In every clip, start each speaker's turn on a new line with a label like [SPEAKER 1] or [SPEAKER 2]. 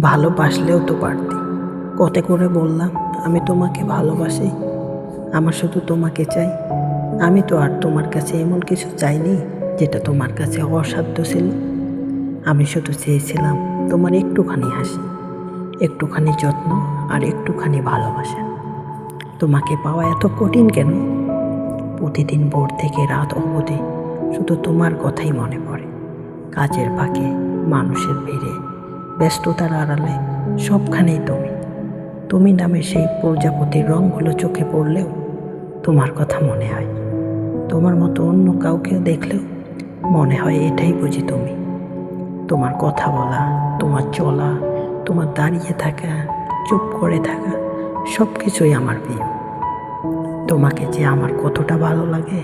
[SPEAKER 1] ভালোবাসলেও তো পারতি। কত করে বললাম, আমি তোমাকে ভালোবাসি, আমার শুধু তোমাকে চাই। আমি তো আর তোমার কাছে এমন কিছু চাইনি যেটা তোমার কাছে অসাধ্য ছিল। আমি শুধু চেয়েছিলাম তোমার একটুখানি হাসি, একটুখানি যত্ন আর একটুখানি ভালোবাসা। তোমাকে পাওয়া এত কঠিন কেন? প্রতিদিন ভোর থেকে রাত অবধি শুধু তোমার কথাই মনে পড়ে। কাজের ফাঁকে মানুষের ভিড়ে ব্যস্ততার আড়ালে সবখানেই তুমি। তুমি নামে সেই প্রজাপতির রঙগুলো চোখে পড়লেও তোমার কথা মনে হয়। তোমার মতো অন্য কাউকে দেখলেও মনে হয় এটাই বুঝি তুমি। তোমার কথা বলা, তোমার চলা, তোমার দাঁড়িয়ে থাকা, চুপ করে থাকা সব কিছুই আমার প্রিয়। তোমাকে যে আমার কতটা ভালো লাগে,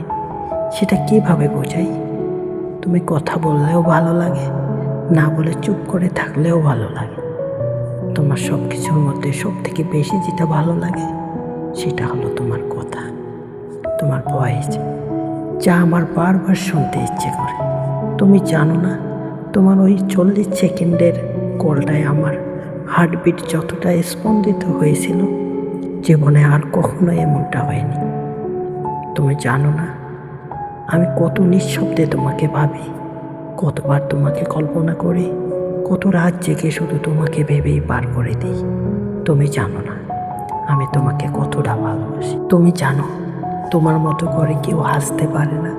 [SPEAKER 1] সেটা কীভাবে বোঝাই? তুমি কথা বললেও ভালো লাগে না বলে চুপ করে থাকলেও ভালো লাগে। তোমার সব কিছুর মধ্যে সব থেকে বেশি যেটা ভালো লাগে, সেটা হলো তোমার কথা, তোমার ভয়েস, যা আমার বারবার শুনতে ইচ্ছে করে। তুমি জানো না, তোমার ওই চল্লিশ সেকেন্ডের কলটায় আমার হার্টবিট যতটা স্পন্দিত হয়েছিল, জীবনে আর কখনো এমনটা হয়নি। তুমি জানো না, আমি কত নিঃশব্দে তোমাকে ভাবি। কতবার তোমাকে কল্পনা করি, কত রাত জেগে শুধু তোমাকে ভেবেই পার করে দিই। তুমি জানো না, আমি তোমাকে কতটা ভালোবাসি। তুমি জানো, তোমার মতো করে কেউ হাসতে পারে না।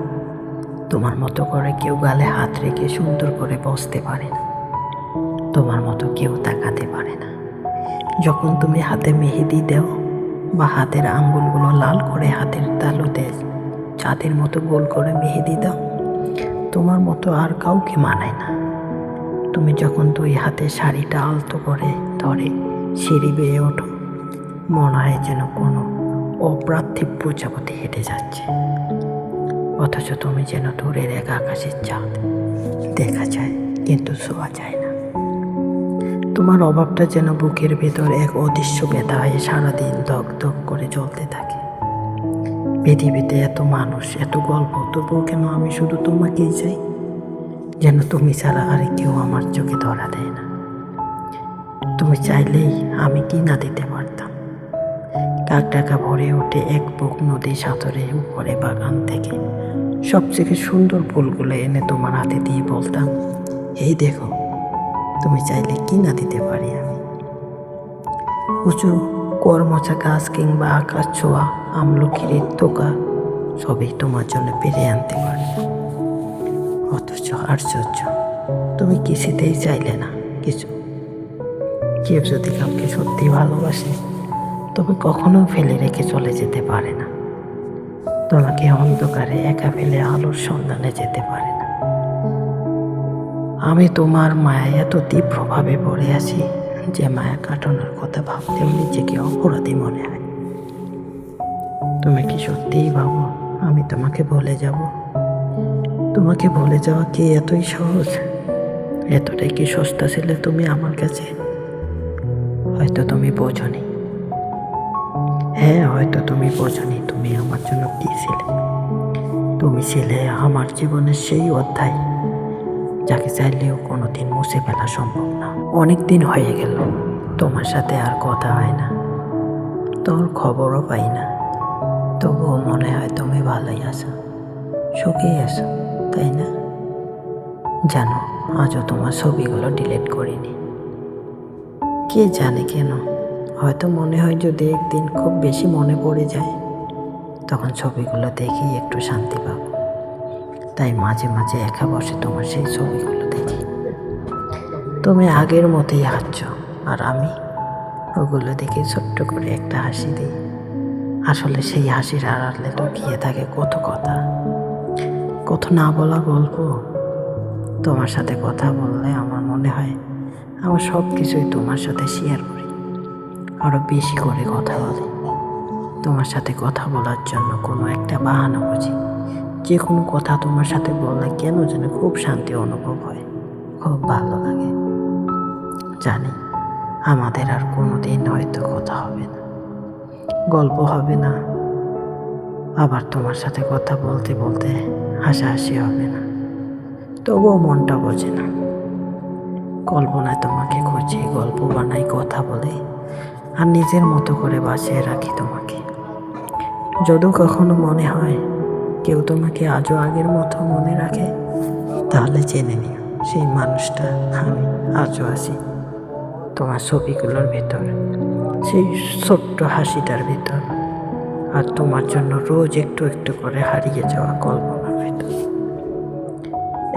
[SPEAKER 1] তোমার মতো করে কেউ গালে হাত রেখে সুন্দর করে বসতে পারে না। তোমার মতো কেউ তাকাতে পারে না। যখন তুমি হাতে মেহেদি দাও বা হাতের আঙ্গুলগুলো লাল করে হাতের তালুতে চাঁদের মতো গোল করে মেহেদি দাও তোমার মতো আর কাউকে মানায় না। তুমি যখন দুই হাতে শাড়িটা আলতো করে ধরে, সিঁড়ি বেয়ে ওঠো। মনে হয় যেন কোনো অপ্রার্থিব প্রজাপতি হেঁটে যাচ্ছে। অথচ তুমি যেন দূরের এক আকাশের চাঁদ। দেখা যায়, কিন্তু শোয়া যায় না। তোমার অভাবটা যেন বুকের ভেতর এক অদৃশ্য ব্যথা হয়ে সারাদিন ধক ধক করে জ্বলতে থাকে। পৃথিবীতে এত মানুষ, এত গল্প, তবুও কেন আমি শুধু তোমাকেই চাই? যেন তুমি ছাড়া আর কেউ আমার চোখে ধরা দেয় না। তুমি চাইলেই আমি কি না দিতে পারতাম? কাক টাকা ভরে ওঠে এক বুক নদী সাঁতরে উপরে বাগান থেকে। সবথেকে সুন্দর ফুলগুলো এনে তোমার হাতে দিয়ে বলতাম, এই দেখো, তুমি চাইলে কি না দিতে পারি আমি? উঁচু কর্মচা গাছ কিংবা আকাশ ছোঁয়া, আমলকির তোকা সবই তোমার জন্য পেরে আনতে পারে অথচ আশ্চর্য, তুমি কিছুতেই চাইলে না, কিছু। কেউ যদি কাউকে সত্যি ভালোবাসে, তবে কখনো ফেলে রেখে চলে যেতে পারে না। তোমাকে অন্ধকারে একা ফেলে আলোর সন্ধানে যেতে পারে না। আমি তোমার মায়া এত তীব্রভাবে পড়ে আছি যে মায়া কাটানোর কথা ভাবতেও নিজেকে অপরাধী মনে হয়। তুমি কি সত্যিই ভাবো, আমি তোমাকে ভুলে যাব? তোমাকে ভুলে যাওয়া কি এতই সহজ? এতটাই কি সস্তা ছিলে তুমি আমার কাছে? হয়তো তুমি বোঝনি। হ্যাঁ হয়তো তুমি বোঝনি তুমি আমার জন্য কি ছিলে। তুমি ছিলে আমার জীবনের সেই অধ্যায়, যাকে চাইলেও কোনোদিন মুছে ফেলা সম্ভব অনেক দিন হয়ে গেল। তোমার সাথে আর কথা হয় না। তোর খবরও পাই না। তবুও মনে হয় তুমি ভালোই আছো। সুখেই আছো, তাই না? জানো, আজও তোমার ছবিগুলো ডিলিট করিনি। কে জানে কেন? হয়তো মনে হয় যদি একদিন খুব বেশি মনে পড়ে যায়, তখন ছবিগুলো দেখেই একটু শান্তি পাবো। তাই মাঝে মাঝে একা বসে তোমার সেই ছবিগুলো তুমি আগের মতোই হাঁটছ, আর আমি ওগুলো দেখে ছোট্ট করে একটা হাসি দিই। আসলে সেই হাসির আড়ালে লুকিয়ে থাকে কত কথা। কত না বলা গল্প। তোমার সাথে কথা বললে আমার মনে হয় আমার সব কিছুই তোমার সাথে শেয়ার করি। আরও বেশি করে কথা বলি। তোমার সাথে কথা বলার জন্য কোনো একটা বাহানা বুঝি। যে কোনো কথা তোমার সাথে বললে কেন যেন খুব শান্তি অনুভব হয়। খুব ভালো লাগে। জানি। আমাদের আর কোনো দিন হয়তো কথা হবে না, গল্প হবে না। আবার তোমার সাথে কথা বলতে বলতে হাসাহাসি হবে না। তবুও মনটা বোঝে না। কল্পনায় তোমাকে খুঁজি, গল্প বানাই, কথা বলে, আর নিজের মতো করে বাঁচিয়ে রাখি তোমাকে। যদিও কখনো মনে হয় কেউ তোমাকে আজও আগের মতো মনে রাখে, তাহলে জেনে নিও, সেই মানুষটা আমি আজও আছি। তোমার ছবিগুলোর ভেতর, সেই ছোট্ট হাসিটার ভেতর, আর তোমার জন্য রোজ একটু একটু করে হারিয়ে যাওয়া কল্পনার ভেতর।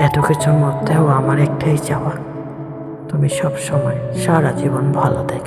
[SPEAKER 1] এত কিছুর মধ্যেও আমার একটাই চাওয়া, তুমি সব সময় সারা জীবন ভালো থেকো।